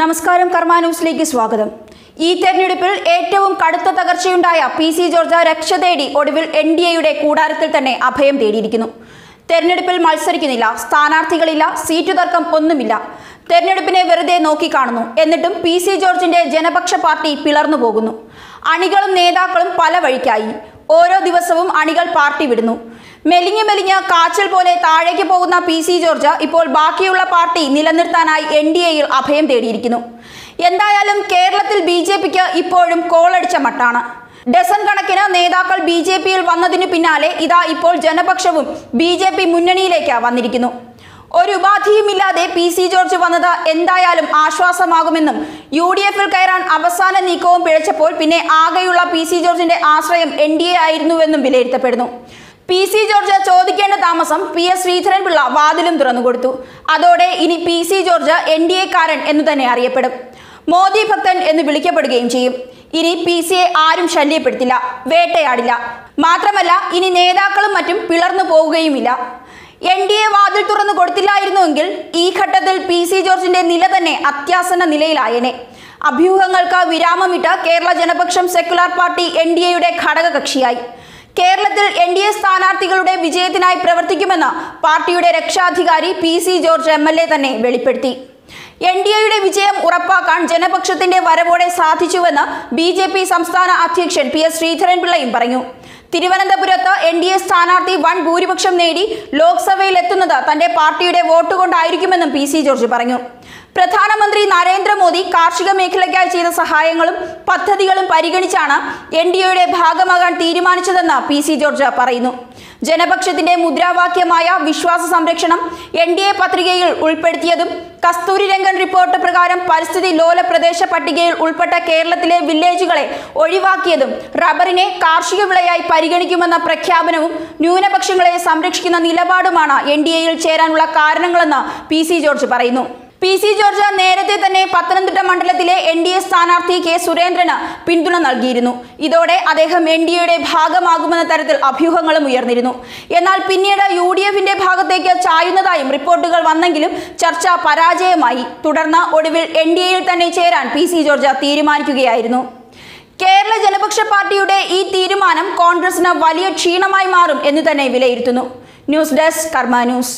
നമസ്കാരം കർമ്മ ന്യൂസിലേക്ക് സ്വാഗതം. ഈ തെരഞ്ഞെടുപ്പിൽ ഏറ്റവും കടുത്ത തകർച്ചയുണ്ടായ പി സി ജോർജ് രക്ഷ തേടി ഒടുവിൽ എൻ ഡി എയുടെ കൂടാരത്തിൽ തന്നെ അഭയം തേടിയിരിക്കുന്നു. തെരഞ്ഞെടുപ്പിൽ മത്സരിക്കുന്നില്ല സ്ഥാനാർത്ഥികളില്ല സീറ്റു തർക്കം ഒന്നുമില്ല. തെരഞ്ഞെടുപ്പിനെ വെറുതെ നോക്കിക്കാണുന്നു എന്നിട്ടും പി സി ജോർജിന്റെ ജനപക്ഷ പാർട്ടി പിളർന്നു പോകുന്നു. അണികളും നേതാക്കളും പല വഴിക്കായി. ഓരോ ദിവസവും അണികൾ പാർട്ടി വിടുന്നു. മെലിഞ്ഞ് മെലിഞ്ഞ് കാച്ചൽ പോലെ താഴേക്ക് പോകുന്ന പി സി ജോർജ് ഇപ്പോൾ ബാക്കിയുള്ള പാർട്ടി നിലനിർത്താനായി എൻ ഡി എയിൽ അഭയം തേടിയിരിക്കുന്നു. എന്തായാലും കേരളത്തിൽ ബി ജെ പിക്ക് ഇപ്പോഴും കോളടിച്ച മട്ടാണ്. ഡസൻ കണക്കിന് നേതാക്കൾ ബി ജെ പിയിൽ വന്നതിനു പിന്നാലെ ഇതാ ഇപ്പോൾ ജനപക്ഷവും ബി ജെ പി മുന്നണിയിലേക്ക് വന്നിരിക്കുന്നു. ഒരു ഉപാധിയുമില്ലാതെ പി സി ജോർജ് വന്നത് എന്തായാലും ആശ്വാസമാകുമെന്നും യു ഡി എഫിൽ കയറാൻ അവസാന നീക്കവും പിഴച്ചപ്പോൾ പിന്നെ ആകെയുള്ള പി സി ജോർജിന്റെ ആശ്രയം എൻ ഡി എ ആയിരുന്നുവെന്നും വിലയിരുത്തപ്പെടുന്നു. പി സി ജോർജ് ചോദിക്കേണ്ട താമസം പി എസ് ശ്രീധരൻപിള്ള വാതിലും തുറന്നുകൊടുത്തു അതോടെ ഇനി P C George N D എക്കാരൻ എന്ന് തന്നെ അറിയപ്പെടും. മോദി ഭക്തൻ എന്ന് വിളിക്കപ്പെടുകയും ചെയ്യും. ഇനി പി സിയെ ആരും ശല്യപ്പെടുത്തില്ല വേട്ടയാടില്ല. മാത്രമല്ല ഇനി നേതാക്കളും മറ്റും പിളർന്നു പോവുകയുമില്ല. എൻ ഡി എ വാതിൽ തുറന്നു കൊടുത്തില്ലായിരുന്നുവെങ്കിൽ ഈ ഘട്ടത്തിൽ പി സി ജോർജിന്റെ നില തന്നെ അത്യാസന്ന നിലയിലായേനെ. അഭ്യൂഹങ്ങൾക്ക് വിരാമമിട്ട Kerala Janapaksham secular party N D എയുടെ ഘടകകക്ഷിയായി. കേരളത്തിൽ എൻ ഡി എ സ്ഥാനാർത്ഥികളുടെ വിജയത്തിനായി പ്രവർത്തിക്കുമെന്ന് പാർട്ടിയുടെ രക്ഷാധികാരി P C George M L A തന്നെ വെളിപ്പെടുത്തി. എൻ ഡി എയുടെ വിജയം ഉറപ്പാക്കാൻ ജനപക്ഷത്തിന്റെ വരവോടെ സാധിച്ചുവെന്ന് ബി ജെ പി സംസ്ഥാന അധ്യക്ഷൻ പി എസ് ശ്രീധരൻപിള്ളയും പറഞ്ഞു. തിരുവനന്തപുരത്ത് എൻ ഡി എ സ്ഥാനാർത്ഥി വൻ ഭൂരിപക്ഷം നേടി ലോക്സഭയിൽ എത്തുന്നത് തന്റെ പാർട്ടിയുടെ വോട്ട് കൊണ്ടായിരിക്കുമെന്നും പി സി ജോർജ് പറഞ്ഞു. പ്രധാനമന്ത്രി നരേന്ദ്രമോദി കാർഷിക മേഖലയ്ക്കായി ചെയ്ത സഹായങ്ങളും പദ്ധതികളും പരിഗണിച്ചാണ് എൻ ഡി എയുടെ ഭാഗമാകാൻ തീരുമാനിച്ചതെന്ന് പി സി ജോർജ് പറയുന്നു. ജനപക്ഷത്തിന്റെ മുദ്രാവാക്യമായ വിശ്വാസ സംരക്ഷണം എൻ ഡി എ പത്രികയിൽ ഉൾപ്പെടുത്തിയതും കസ്തൂരി രംഗൻ റിപ്പോർട്ട് പ്രകാരം പരിസ്ഥിതി ലോല പ്രദേശ പട്ടികയിൽ ഉൾപ്പെട്ട കേരളത്തിലെ വില്ലേജുകളെ ഒഴിവാക്കിയതും റബ്ബറിനെ കാർഷിക വിളയായി പരിഗണിക്കുമെന്ന പ്രഖ്യാപനവും ന്യൂനപക്ഷങ്ങളെ സംരക്ഷിക്കുന്ന നിലപാടുമാണ് എൻ ഡി എയിൽ ചേരാനുള്ള കാരണങ്ങളെന്ന് പി സി ജോർജ് പറയുന്നു. പി സി ജോർജ് നേരത്തെ തന്നെ പത്തനംതിട്ട മണ്ഡലത്തിലെ എൻ ഡി എ സ്ഥാനാർത്ഥി കെ സുരേന്ദ്രന് പിന്തുണ നൽകിയിരുന്നു. ഇതോടെ അദ്ദേഹം എൻ ഡി എയുടെ ഭാഗമാകുമെന്ന തരത്തിൽ അഭ്യൂഹങ്ങളും ഉയർന്നിരുന്നു. എന്നാൽ പിന്നീട് യു ഡി എഫിന്റെ ഭാഗത്തേക്ക് ചായുന്നതായും റിപ്പോർട്ടുകൾ വന്നെങ്കിലും ചർച്ച പരാജയമായി. തുടർന്ന് ഒടുവിൽ എൻ ഡി എയിൽ തന്നെ ചേരാൻ പി സി ജോർജ് തീരുമാനിക്കുകയായിരുന്നു. കേരള ജനപക്ഷ പാർട്ടിയുടെ ഈ തീരുമാനം കോൺഗ്രസിന് വലിയ ക്ഷീണമായി മാറും എന്ന് തന്നെ വിലയിരുത്തുന്നു. News desk Karma news.